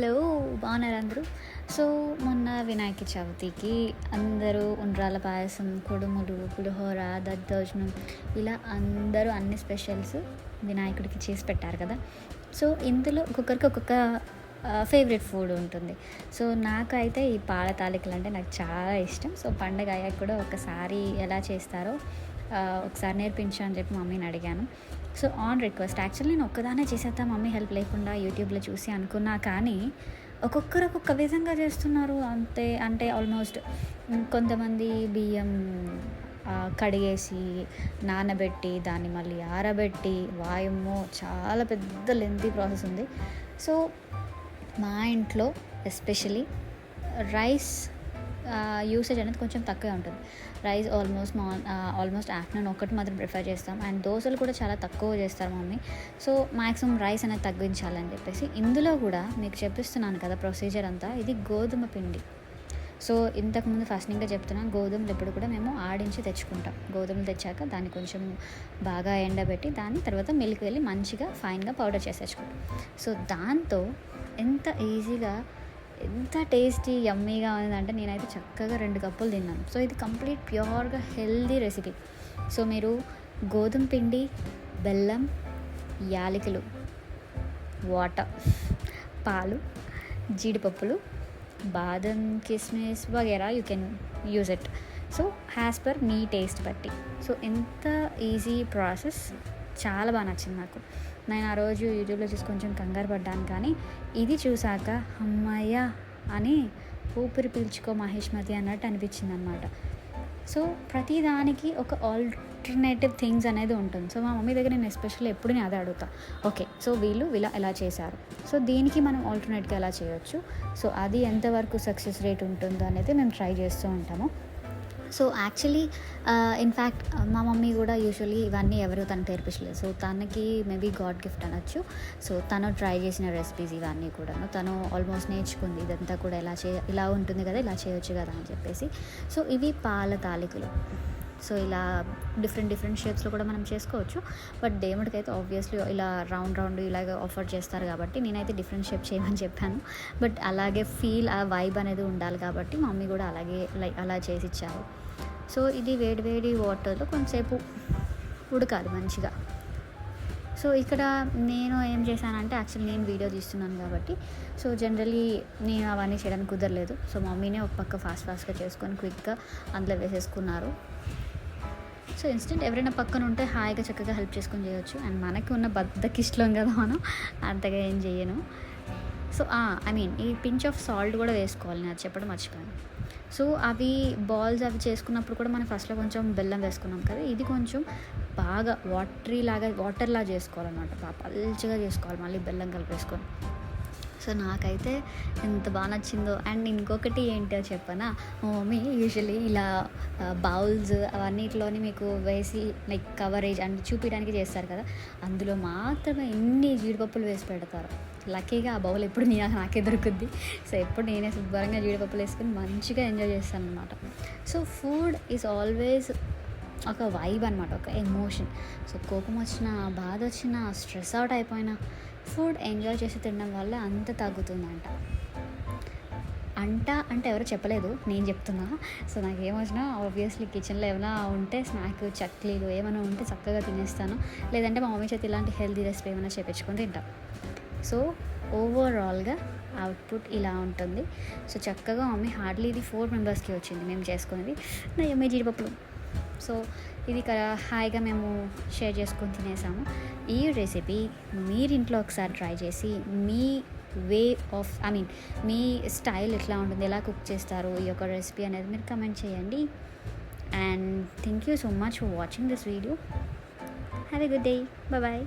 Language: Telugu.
హలో బాగున్నారు అందరూ? సో మొన్న వినాయక చవితికి అందరూ ఉండ్రాల పాయసం కుడుములు పులిహోర దద్దోజనం ఇలా అందరూ అన్ని స్పెషల్స్ వినాయకుడికి చేసి పెట్టారు కదా. సో ఇందులో ఒక్కొక్కరికి ఒక్కొక్క ఫేవరెట్ ఫుడ్ ఉంటుంది. సో నాకైతే ఈ పాల తాలికలు అంటే నాకు చాలా ఇష్టం. సో పండగ అయ్యాక కూడా ఒకసారి ఎలా చేస్తారో ఒకసారి నేర్పించు అని చెప్పి మమ్మీని అడిగాను. సో ఆన్ రిక్వెస్ట్ యాక్చువల్లీ నేను ఒక్కదానే చేసేద్దాం మమ్మీ హెల్ప్ లేకుండా యూట్యూబ్లో చూసి అనుకున్నా కానీ ఒక్కొక్కరు ఒక్కొక్క విధంగా చేస్తున్నారు. అంతే అంటే ఆల్మోస్ట్ కొంతమంది బియ్యం కడిగేసి నానబెట్టి దాన్ని మళ్ళీ ఆరబెట్టి వాయము చాలా పెద్ద లెంతీ ప్రాసెస్ ఉంది. సో మా ఇంట్లో ఎస్పెషలీ రైస్ యూసేజ్ అనేది కొంచెం తక్కువే ఉంటుంది. Rice almost morn almost afternoon ఒకటి మాత్రం ప్రిఫర్ చేస్తాం. అండ్ దోశలు కూడా చాలా తక్కువ చేస్తారు మమ్మీ. సో మ్యాక్సిమం రైస్ అనేది తగ్గించాలని చెప్పేసి ఇందులో కూడా మీకు చెప్పిస్తున్నాను కదా ప్రొసీజర్ అంతా. ఇది గోధుమ పిండి. సో ఇంతకుముందు ఫస్ట్ ఇంకా చెప్తున్నా గోధుమలు ఎప్పుడు కూడా మేము ఆడించి తెచ్చుకుంటాం. గోధుమలు తెచ్చాక దాన్ని కొంచెం బాగా ఎండబెట్టి దాన్ని తర్వాత మిల్క్ వెళ్ళి మంచిగా ఫైన్గా పౌడర్ చేసి తెచ్చుకుంటాం సో దాంతో ఎంత ఈజీగా ఎంత టేస్టీ యమ్మీగా ఉందంటే నేనైతే చక్కగా రెండు కప్పులు తిన్నాను. సో ఇది కంప్లీట్ ప్యూర్గా హెల్దీ రెసిపీ. సో మీరు గోధుమ పిండి బెల్లం యాలకులు వాటర్ పాలు జీడిపప్పులు బాదం కిస్మిస్ వగేరా you can use it. So as per me taste బట్టి. సో ఎంత ఈజీ ప్రాసెస్ చాలా బాగా నచ్చింది నాకు. నేను ఆ రోజు యూట్యూబ్లో చూసి కొంచెం కంగారు పడ్డాను కానీ ఇది చూసాక అమ్మయ్య అని ఊపిరి పీల్చుకో మహేష్మతి అన్నట్టు అనిపించింది అనమాట సో ప్రతిదానికి ఒక ఆల్టర్నేటివ్ థింగ్స్ అనేది ఉంటుంది. సో మా మమ్మీ దగ్గర నేను ఎస్పెషల్లీ ఎప్పుడు నేను అదే అడుగుతా. ఓకే సో వీళ్ళు ఇలా ఎలా చేశారు? సో దీనికి మనం ఆల్టర్నేట్గా ఎలా చేయొచ్చు? సో అది ఎంతవరకు సక్సెస్ రేట్ ఉంటుందో అనేది మేము ట్రై చేస్తూ ఉంటాము. సో యాక్చువల్లీ ఇన్ఫ్యాక్ట్ మా మమ్మీ కూడా యూజువల్లీ ఇవన్నీ ఎవరు తను నేర్పించలేదు. సో తనకి మేబీ గాడ్ గిఫ్ట్ అనొచ్చు. సో తను ట్రై చేసిన రెసిపీస్ ఇవన్నీ కూడాను. తను ఆల్మోస్ట్ నేర్చుకుంది. ఇదంతా కూడా ఇలా చే ఇలా ఉంటుంది కదా ఇలా చేయొచ్చు కదా అని చెప్పేసి. సో ఇవి పాల తాలికలు. సో ఇలా డిఫరెంట్ డిఫరెంట్ షేప్స్లో కూడా మనం చేసుకోవచ్చు. బట్ దేవుడికి అయితే ఆబ్వియస్లీ ఇలా రౌండ్ రౌండ్ ఇలాగ ఆఫర్ చేస్తారు కాబట్టి నేనైతే డిఫరెంట్ షేప్ చేయమని చెప్పాను. బట్ అలాగే ఫీల్ ఆ వైబ్ అనేది ఉండాలి కాబట్టి మమ్మీ కూడా అలాగే లైక్ అలా చేసి ఇచ్చారు. సో ఇది వేడి వేడి వాటర్లో కొంతసేపు ఉడకాలి మంచిగా. సో ఇక్కడ నేను ఏం చేశానంటే యాక్చువల్లీ నేను వీడియో తీస్తున్నాను కాబట్టి సో జనరలీ నేను అవన్నీ చేయడానికి కుదరలేదు. సో మమ్మీనే ఒక పక్క ఫాస్ట్ ఫాస్ట్గా చేసుకొని క్విక్గా అందులో వేసేసుకున్నారు. సో ఇన్స్టెంట్ ఎవరైనా పక్కన ఉంటే హాయిగా చక్కగా హెల్ప్ చేసుకొని చేయొచ్చు. అండ్ మనకి ఉన్న బద్దకిష్టం కదా మనం అంతగా ఏం చేయను సో ఐ మీన్ ఈ పించ్ ఆఫ్ సాల్ట్ కూడా వేసుకోవాలి నేను అది చెప్పడం మర్చిపోయాను. సో అవి బాల్స్ అవి చేసుకున్నప్పుడు కూడా మనం ఫస్ట్లో కొంచెం బెల్లం వేసుకున్నాం కదా ఇది కొంచెం బాగా వాటరీ లాగా వాటర్లా చేసుకోవాలన్నమాట. బాగా పల్చగా చేసుకోవాలి మళ్ళీ బెల్లం కలిపేసుకొని. సో నాకైతే ఎంత బాగా నచ్చిందో. అండ్ ఇంకొకటి ఏంటో చెప్పనా? మా మమ్మీ యూజువల్లీ ఇలా బౌల్స్ అవన్నిటిలోని మీకు వేసి లైక్ కవరేజ్ అండ్ చూపించడానికి చేస్తారు కదా. అందులో మాత్రమే ఎన్ని జీడిపప్పులు వేసి పెడతారు. లక్కీగా ఆ బౌల్ ఎప్పుడు నీ నాకే దొరుకుద్ది. సో ఎప్పుడు నేనే శుభ్రంగా జీడిపప్పులు వేసుకొని మంచిగా ఎంజాయ్ చేస్తాను అనమాట సో ఫుడ్ ఈజ్ ఆల్వేస్ ఒక వైబ్ అనమాట ఒక ఎమోషన్ సో కోపం వచ్చినా బాధ వచ్చినా స్ట్రెస్ అవుట్ అయిపోయినా ఫుడ్ ఎంజాయ్ చేసి తినడం వల్ల అంత తగ్గుతుందంట. అంట అంటే ఎవరు చెప్పలేదు నేను చెప్తున్నా. సో నాకు ఏమొచ్చినా ఆబ్వియస్లీ కిచెన్లో ఏమైనా ఉంటే స్నాక్ చక్లీలు ఏమైనా ఉంటే చక్కగా తినేస్తాను. లేదంటే మా మమ్మీ చేతి ఇలాంటి హెల్తీ రెసిపీ ఏమైనా చేపించుకొని తింటాం. సో ఓవరాల్గా అవుట్పుట్ ఇలా ఉంటుంది. సో చక్కగా మమ్మీ హార్డ్లీ ఇది ఫోర్ మెంబర్స్కి వచ్చింది. మేము చేసుకునేది నా ఎమ్మె జీడిపప్పులు సో ఇది కదా హాయిగా మేము షేర్ చేసుకొని తినేసాము. ఈ రెసిపీ మీరు ఇంట్లో ఒకసారి ట్రై చేసి మీ వే ఆఫ్ ఐ మీన్ మీ స్టైల్ ఎట్లా ఉంటుంది ఎలా కుక్ చేస్తారు ఈ యొక్క రెసిపీ అనేది మీరు కమెంట్ చేయండి. And thank you so much for watching this video. Have a good day. Bye